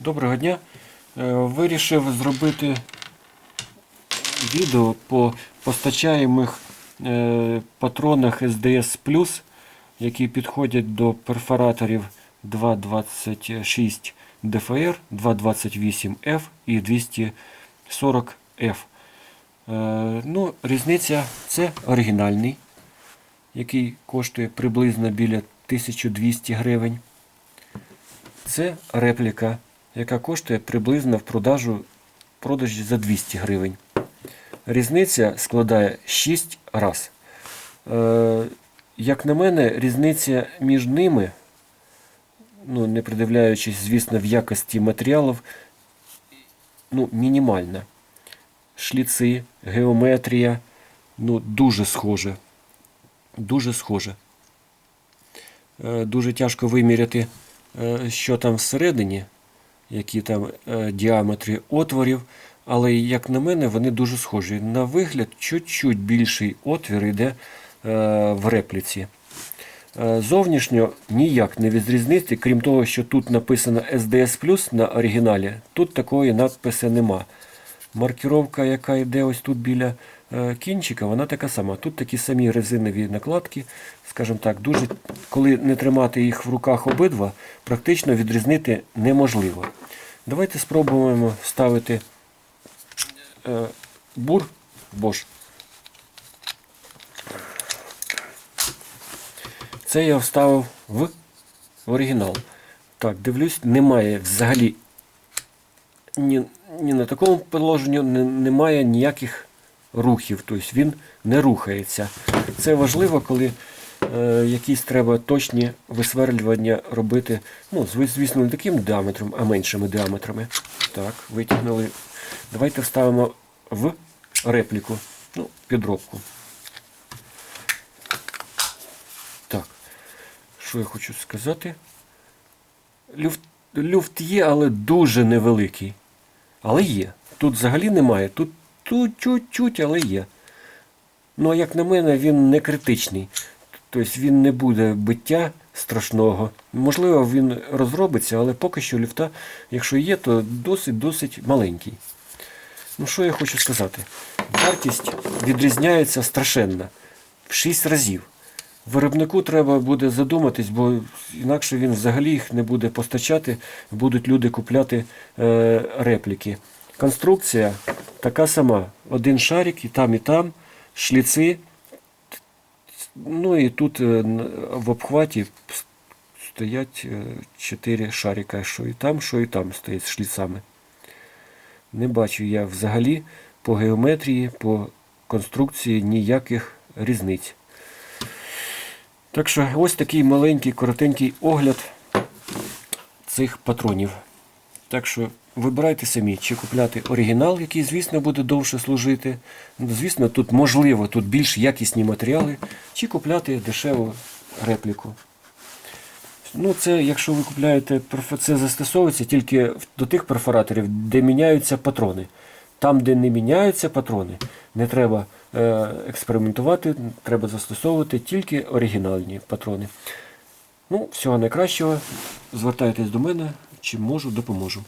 Доброго дня. Е, Вирішив зробити відео по постачаємих е, патронах SDS які підходять до перфораторів 226 DFR, 228F і 240F. Е, Ну, різниця це оригінальний, який коштує приблизно біля 1200 гривень. Це репліка, яка коштує приблизно в продажу продажі за 200 гривень. Різниця складає 6 раз. Е, як на мене, різниця між ними, ну, не придивляючись, звісно, в якості матеріалів, ну, мінімальна. Шліци, геометрія, ну, дуже схоже. Дуже схоже. Е, Дуже тяжко виміряти, е, що там всередині, які там е, діаметри отворів. Але, як на мене, вони дуже схожі. На вигляд, чуть-чуть більший отвір йде е, в репліці. Е, Зовнішньо ніяк не відрізнити, крім того, що тут написано SDS на оригіналі, тут такої надписи нема. Маркіровка, яка йде ось тут біля е, кінчика, вона така сама. Тут такі самі резинові накладки, скажімо так, дуже, коли не тримати їх в руках обидва, практично відрізнити неможливо. Давайте спробуємо вставити е, бур Bosch. Це я вставив в оригінал. Так, дивлюсь, немає взагалі ні, ні на такому положенні немає ніяких рухів, тобто він не рухається. Це важливо, коли е, якісь треба точні висверлювання робити. Ну, звісно, не таким діаметром, а меншими діаметрами. Так, витягнули. Давайте вставимо в репліку, ну, підробку. Так, що я хочу сказати? Люфт, люфт є, але дуже невеликий. Але є. Тут взагалі немає. Тут чуть-чуть, але є. Ну, а як на мене, він не критичний. Тобто він не буде биття страшного. Можливо, він розробиться, але поки що люфта, якщо є, то досить-досить маленький. Ну, що я хочу сказати? Вартість відрізняється страшенно в 6 разів. Виробнику треба буде задуматись, бо інакше він взагалі їх не буде постачати, будуть люди купляти е, репліки. Конструкція така сама. Один шарик і там, і там, шліци. Ну і тут е, в обхваті стоять 4 шарика, що і там, що і там стоять з шліцами. Не бачу я взагалі по геометрії, по конструкції ніяких різниць. Так що ось такий маленький, коротенький огляд цих патронів. Так що вибирайте самі, чи купляти оригінал, який, звісно, буде довше служити. Звісно, тут можливо, тут більш якісні матеріали, чи купляти дешеву репліку. Ну, це, якщо ви купляєте, це застосовується тільки до тих перфораторів, де міняються патрони. Там, де не міняються патрони, не треба експериментувати, треба застосовувати тільки оригінальні патрони. Ну, всього найкращого. Звертайтесь до мене, чим можу, допоможу.